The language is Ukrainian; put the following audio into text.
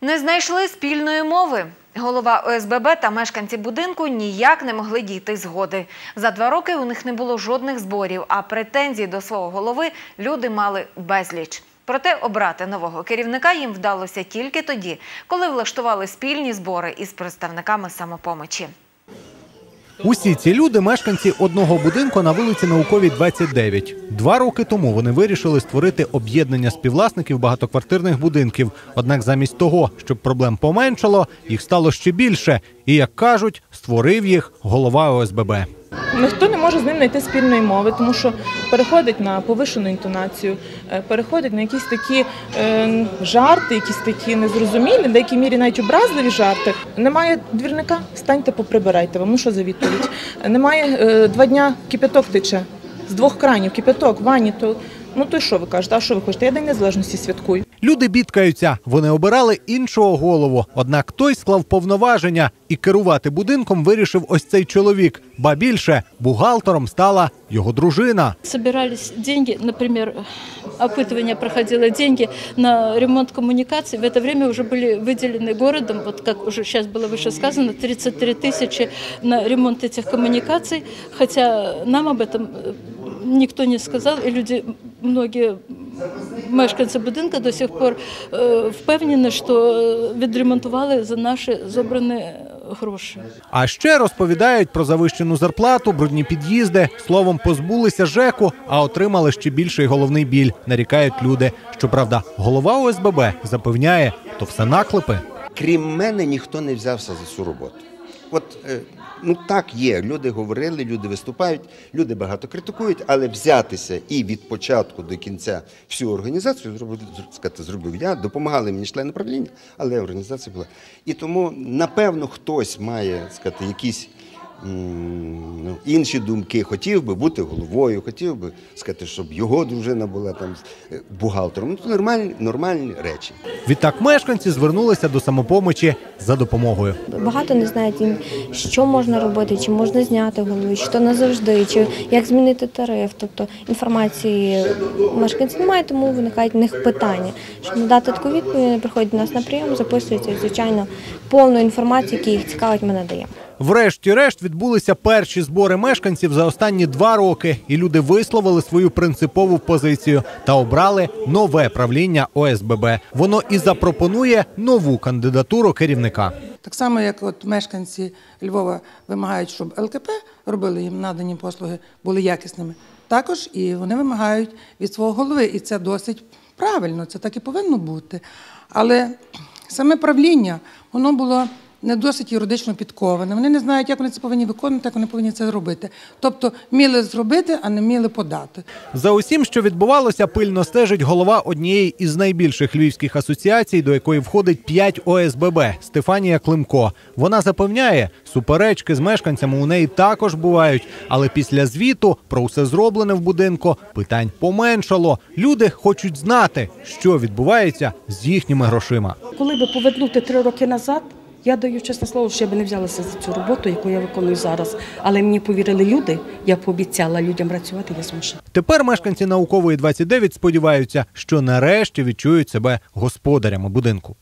Не знайшли спільної мови. Голова ОСББ та мешканці будинку ніяк не могли дійти згоди. За два роки у них не було жодних зборів, а претензій до свого голови люди мали безліч. Проте обрати нового керівника їм вдалося тільки тоді, коли влаштували спільні збори із представниками самопомочі. Усі ці люди мешканці одного будинку на вулиці Науковій 29. Два роки тому вони вирішили створити об'єднання співвласників багатоквартирних будинків. Однак замість того, щоб проблем поменшало, їх стало ще більше. І як кажуть, створив їх голова ОСББ. Ніхто не може з ним знайти спільної мови, тому що переходить на повишену інтонацію, е, переходить на якісь такі е, жарти, якісь такі незрозумілі, в деякій мірі навіть образливі жарти. Немає двірника, станьте, поприбирайте. Вам ну що за відповідь? Немає е, два дня кипяток тече з двох кранів, кипяток, ванні, то ну то що ви кажете? А що ви хочете? Я день незалежності святкую. Люди бідкаються. Вони обирали іншого голову. Однак той склав повноваження і керувати будинком вирішив ось цей чоловік. Ба більше бухгалтером стала його дружина. собирались деньги, например, опытывание проходило деньги на ремонт коммуникаций. В это время уже были выделены городом, вот как уже сейчас было выше сказано, 33 тысячи на ремонт этих коммуникаций, хотя нам об этом э, никто не сказал, и люди, многие мешканці будинку до сих пор е, впевнені, що е, відремонтували за наші зобрані гроші. А ще розповідають про завищену зарплату, брудні під'їзди. Словом, позбулися ЖЕКу, а отримали ще більший головний біль. Нарікають люди. Щоправда, голова ОСББ запевняє, то все наклепи. Крім мене, ніхто не взявся за цю роботу. От е, ну так є. Люди говорили, люди виступають, люди багато критикують, але взятися і від початку до кінця всю організацію зробив, сказати, зробив я, допомагали мені члени правління, але організація була. І тому, напевно, хтось має сказати, якісь інші думки, хотів би бути головою, хотів би сказати, щоб його дружина була там е, бухгалтером. Ну, це нормальні, нормальні речі. Відтак мешканці звернулися до самопомочі за допомогою. Багато не знають, що можна робити, чи можна зняти голову, чи то назавжди, чи як змінити тариф. Тобто інформації мешканці немає, тому виникають в них питання. Щоб надати таку відповідь, вони приходять до нас на прийом, записуються, звичайно, повну інформацію, яка їх цікавить, ми надаємо. Врешті-решт відбулися перші збори мешканців за останні два роки, і люди висловили свою принципову позицію та обрали нове правління ОСББ. Воно і запропонує нову кандидатуру керівника. Так само, як от мешканці Львова вимагають, щоб ЛКП робили їм надані послуги, були якісними. Також і вони вимагають від свого голови, і це досить правильно, це так і повинно бути. Але саме правління, воно було не досить юридично підковане. Вони не знають, як вони це повинні виконувати, як вони повинні це робити. Тобто вміли зробити, а не вміли подати. За усім, що відбувалося, пильно стежить голова однієї із найбільших львівських асоціацій, до якої входить 5 ОСББ Стефанія Климко. Вона запевняє, суперечки з мешканцями у неї також бувають. Але після звіту про все зроблене в будинку питань поменшало. Люди хочуть знати, що відбувається з їхніми грошима. Коли би повернути три роки назад, я даю чесне слово, що я би не взялася за цю роботу, яку я виконую зараз. Але мені повірили люди, я пообіцяла людям працювати, я змушу. Тепер мешканці наукової 29 сподіваються, що нарешті відчують себе господарями будинку.